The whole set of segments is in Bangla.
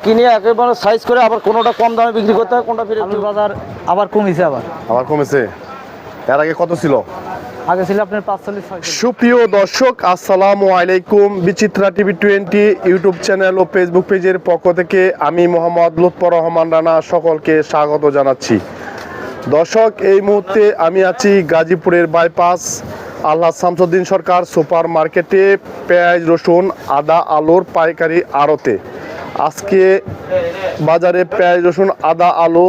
কিনে একেবারে সাইজ করে আবার কোনোটা কম দামে বিক্রি করতে হয় কোনটা ফিরে বাজার আবার কমেছে আবার। আবার কমেছে। এর আগে কত ছিল? আগে ছিল আপনার পাঁচচল্লিশ সুপ্রিয় দর্শক আসসালামু আলাইকুম। Bichitra TV twenty YouTube channel ও ফেসবুক পেজের পক্ষ থেকে আমি মোহাম্মদ লুৎফর রহমান রানা সকলকে স্বাগত জানাচ্ছি। দর্শক এই মুহূর্তে আমি আছি গাজীপুরের বাইপাস আল্লাহ শামসুদ্দিন সরকার সুপার মার্কেটে পেঁয়াজ রসুন আদা আলুর পাইকারি আড়তে। আজকে বাজারে পেঁয়াজ, রসুন, আদা, আলু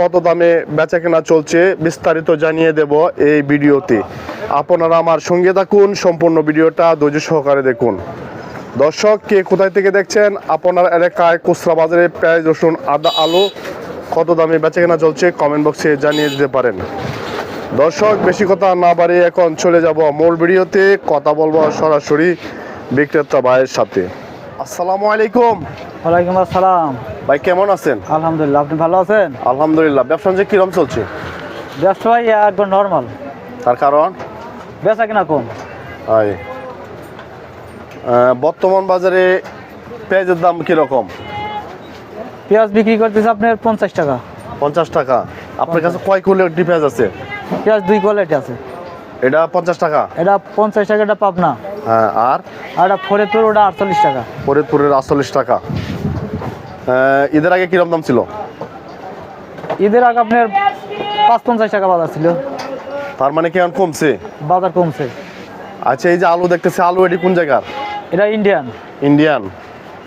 কত দামে বেচা কেনা চলছে বিস্তারিত জানিয়ে দেব এই ভিডিওতে। আপনারা আমার সঙ্গে থাকুন, সম্পূর্ণ ভিডিওটা ধৈর্য সহকারে দেখুন। দর্শক, কে কোথায় থেকে দেখছেন? আপনার এলাকায় খুচরা বাজারে পেঁয়াজ, রসুন, আদা, আলু কত দামে বেচা কেনা চলছে কমেন্ট বক্সে জানিয়ে দিতে পারেন। দর্শক, বেশি কথা না বাড়িয়ে এখন চলে যাব মূল ভিডিওতে। কথা বলব সরাসরি বিক্রেতা ভাইয়ের সাথে। আসসালামু আলাইকুম। ওয়ালাইকুম আসসালাম। ভাই কেমন আছেন? আলহামদুলিল্লাহ আপনি ভালো আছেন? আলহামদুলিল্লাহ। ব্যবসা বাণিজ্য কিরম চলছে? ব্যবসা ভাই একবার নর্মাল তার কারণ? বেচা কিনা কম। হাই বর্তমান বাজারে পেঁয়াজের দাম কীরকম? পেঁয়াজ বিক্রি করতেছে আপনার পঞ্চাশ টাকা। পঞ্চাশ টাকা। আপনার কাছে কয় কোয়ালিটি পেঁয়াজ আছে? পেঁয়াজ দুই কোয়ালিটি আছে। এটা পঞ্চাশ টাকা? এটা পঞ্চাশ টাকা এটা পাবনা। হ্যাঁ আর? আর এটা ফরিদপুর ওটা আটচল্লিশ টাকা। ফরিদপুরের আটচল্লিশ টাকা। ঈদের আগে কিরম দাম ছিল? ঈদের আগে আপনার পাঁচ পঞ্চাশ টাকা বাজার ছিল। তার মানে কেমন কমছে? বাজার কমছে। আচ্ছা এই যে আলু দেখতেছে আলু এটি কোন জায়গার? এটা ইন্ডিয়ান। ইন্ডিয়ান।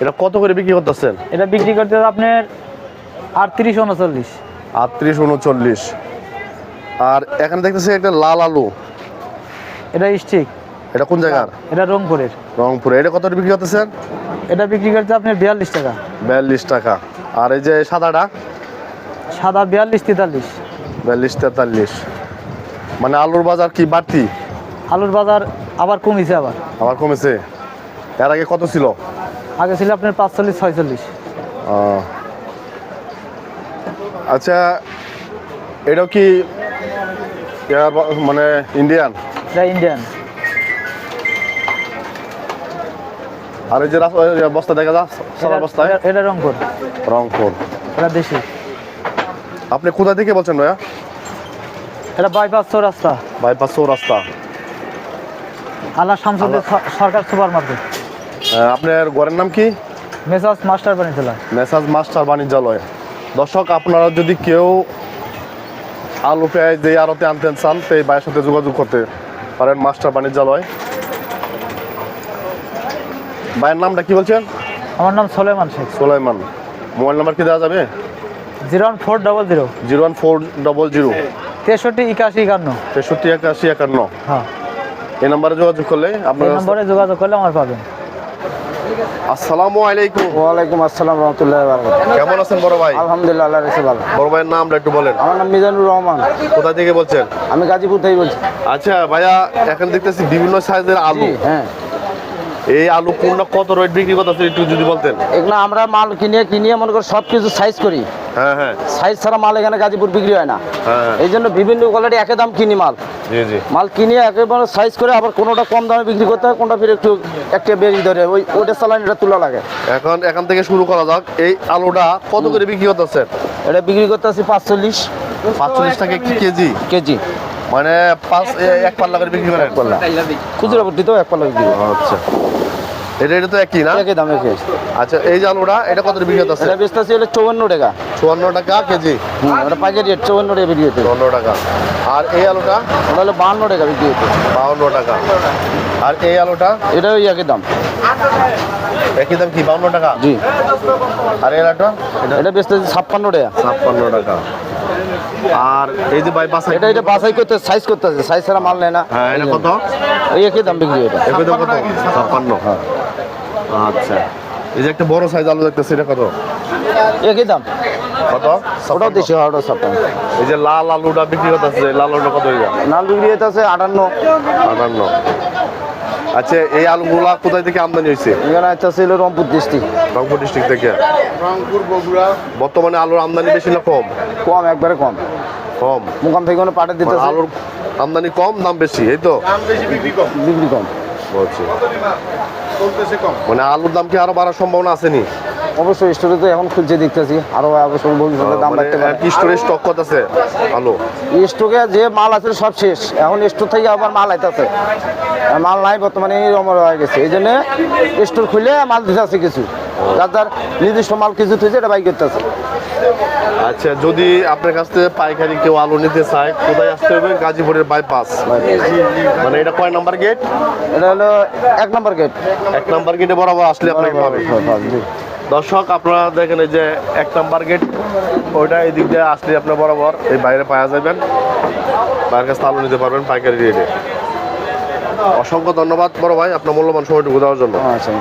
এটা কত করে বিক্রি করতেছেন? এটা বিক্রি করতে আপনার আটত্রিশ উনচল্লিশ। আটত্রিশ উনচল্লিশ। আর এখানে দেখতেছি একটা লাল আলু। এটা স্টিক এটা কোন জায়গার? এটা রংপুরের। রংপুরে। এটা কত করে বিক্রি করতেছেন? এটা বিক্রি করতে আপনার বিয়াল্লিশ টাকা। বিয়াল্লিশ টাকা। আর এই যে সাদাটা? সাদা বিয়াল্লিশ তেতাল্লিশ। বিয়াল্লিশ তেতাল্লিশ। মানে আলুর বাজার কি বাড়তি? আলুর বাজার আবার কমেছে আবার। আবার কমেছে? এর আগে কত ছিল? আগে ছিল আপনার পাঁচচল্লিশ ছয়চল্লিশ। আচ্ছা এটাও কি মানে ইন্ডিয়ান? এটা ইন্ডিয়ান আর এই যে বস্তা দেখা যা সাদা বস্তায়। এটা- রংপুর। রংপুর। এটা দেশি। আপনি কোথা থেকে বলছেন ভাইয়া? এটা বাইপাস রাস্তা বাইপাস চৌরাস্তা। আল্লাহ শামসুদ্দিন সরকার সুপার মার্কেট আহ, আপনার ঘরের নাম কি? মেসাজ মাস্টার বানিয়েছিলাম মেসাজ মাস্টার বাণিজ্যালয়। দর্শক আপনারা যদি কেউ আলু পেঁয়াজ দিয়ে আরতে আনতেন চান তো এই ভাইয়ের সাথে যোগাযোগ করতে। পারেন মাস্টার বাণিজ্যালয়। ভাইয়ের নামটা কি বলছেন? আমার নাম সোলেমান শেখ। সোলাইমান মোবাইল নাম্বার কি দেওয়া যাবে? Zero one four double zero. Zero one four double zero. তেষট্টি একাশি একান্ন। তেষট্টি একাশি একান্ন। হ্যাঁ। এই নাম্বারে যোগাযোগ করলে আপনার নাম্বারে যোগাযোগ করলে আমার পাবেন। আসসালামু আলাইকুম। ওয়ালাইকুম আসসালাম রহমতুল্লাহ কেমন আছেন বড় ভাই? আলহামদুলিল্লাহ ভালো। বড় ভাইয়ের নামটা একটু বলেন। আমার নাম মিজানুর রহমান। কোথা থেকে বলছেন? আমি গাজীপুর থেকে বলছি। আচ্ছা ভাইয়া এখন দেখতেছি বিভিন্ন সাইজের আলু। হ্যাঁ। এই আলু কোনটা কত রেট বিক্রি করতেছে একটু যদি বলতেন? এগুলো আমরা মাল কিনে কিনিয়ে মনে করি সব কিছু সাইজ করি। হ্যাঁ হ্যাঁ। সাইজ ছাড়া মাল এখানে গাজীপুর বিক্রি হয় না। হ্যাঁ এই জন্য বিভিন্ন কোয়ালিটি একই দাম কিনি মাল। জি জি। মাল কিনে একেবারে সাইজ করে আবার কোনোটা কম দামে বিক্রি করতে হয় কোনটা ফিরে একটু একটা বেশি ধরে। ওই ওইটা চালান এটা তোলা লাগে। এখন এখান থেকে শুরু করা যাক। এই আলুটা কত করে বিক্রি করতেছেন? এটা বিক্রি করতে আছি পাঁচচল্লিশ পাঁচচল্লিশ টাকা কেজি। কেজি। মানে পাঁচ এক পাল্লা করে বিক্রি করে এক পাল্লা। খুচরা বুদ্ধি তো এক পাল্লা বিক্রি করি। আচ্ছা। এটা এটা তো একই না? একই দাম একই। আচ্ছা এই যে আলুটা এটা কত করে বিক্রি করতেছে এটা বেচতেছি হলো চৌবান্ন টাকা। চুয়ান্ন টাকা কেজি? ওটা পাইকারি রেট টাকা বিক্রি হতে চুয়ান্ন টাকা। আর এই আলুটা? ওটা হলো বাহান্ন টাকা বিক্রি হতে বাউন্ন টাকা। আর এই আলুটা? এটা ওই একই দাম। একই দাম কি? বাউন্ন টাকা? জি। আর এই আলুটা? এটা এটা বেচতেছি ছাপ্পান্ন টাকা। ছাপ্পান্ন টাকা। আর এই যে বাইপাস এটা এটা বাছাই করতে সাইজ করতে আছে। সাইজ ছাড়া মাল নেয় না। হ্যাঁ এটা কত? ওই একই দাম বিক্রি এটা। একই দাম কত? ছাপ্পান্ন আচ্ছা। এই যে একটা বড় সাইজ আলু দেখতেছি এটা কত? একই দাম। কত? ওটাও দেশি হয় ওটাও ছাপ্পান্ন। এই যে লাল আলুটা বিক্রি করতেছে এই লাল আলুটা কত হয়ে যায় নাল বিক্রি হতে আছে আটান্ন। আটান্ন। আচ্ছা এই আলুগুলা কোথায় থেকে আমদানি হয়েছে এখানে একটা ছিল রংপুর ডিস্ট্রিক্ট। রংপুর ডিস্ট্রিক্ট থেকে? রংপুর বগুড়া। বর্তমানে আলুর আমদানি বেশি না কম? কম একবারে কম। কম? মুকাম থেকে কোনো পাঠা দিতে মানে আলুর আমদানি কম দাম বেশি এই তো? বিক্রি কম। বলছি। মানে আলুর দাম কি আরও বাড়ার সম্ভাবনা আছে নি অবশ্যই স্টোরে তো এখন খুঁজে দেখতেছি। আরও অবশ্যই ভবিষ্যতে দাম মানে বাড়তে পারে। কি স্টোরেজ স্টক কত আছে ভালো স্টোকে যে মাল আছে সব শেষ। এখন স্টোর থেকে আবার মাল আইতাছে। মাল নাই বর্তমানে অমর হয়ে গেছে। এই জন্য স্টোর খুলে মাল দিতে আছে কিছু। যার যার নির্দিষ্ট মাল কিছু থেকে এটা বাই করতেছে। আচ্ছা যদি আপনার কাছ থেকে পাইকারি কেউ আলু নিতে চায় কোথায় আসতে হবে? গাজীপুরের বাইপাস মানে এটা কয় নাম্বার গেট এটা হলো এক নম্বর গেট এক নাম্বার গেটে বরাবর আসলে আপনাকে পাবে দর্শক আপনারা দেখেন এই যে এক নাম্বার গেট ওইটা এই দিক দিয়ে আসলে আপনার বরাবর এই বাইরে পাওয়া যাবেন। বাইরের কাছে আলু নিতে পারবেন পাইকারি রেটে অসংখ্য ধন্যবাদ বড় ভাই আপনার মূল্যবান সময়টুকু দেওয়ার জন্য। আচ্ছা